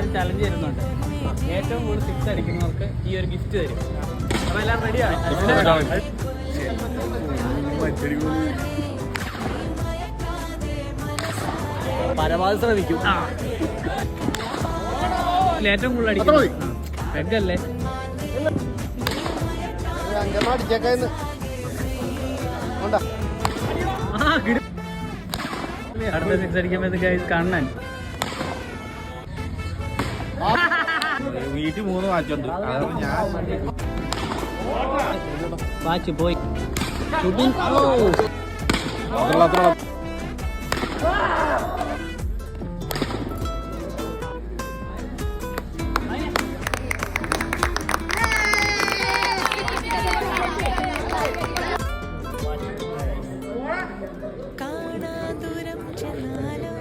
ഒരു ചലഞ്ച് തരുന്നുണ്ട് ഏറ്റവും കൂടുതൽ സിക്സ് അടിക്കുന്നവർക്ക് ഈ ഒരു ഗിഫ്റ്റ് തരും. അപ്പൊ എല്ലാം റെഡിയാണ് പരമാവധി ശ്രമിക്കും ഏറ്റവും കൂടുതൽ അടിക്കും പെഗല്ലേ അടിച്ചേക്കാന്ന് കിടി അടുത്ത സിക്സ് അടിക്കുമ്പോ കണ്ണൻ വീട്ടിൽ മൂന്ന് വാച്ചുണ്ട് അതാണ് ഞാൻ വാച്ച് പോയി. കാണാ ദൂരം ചെന്നാലും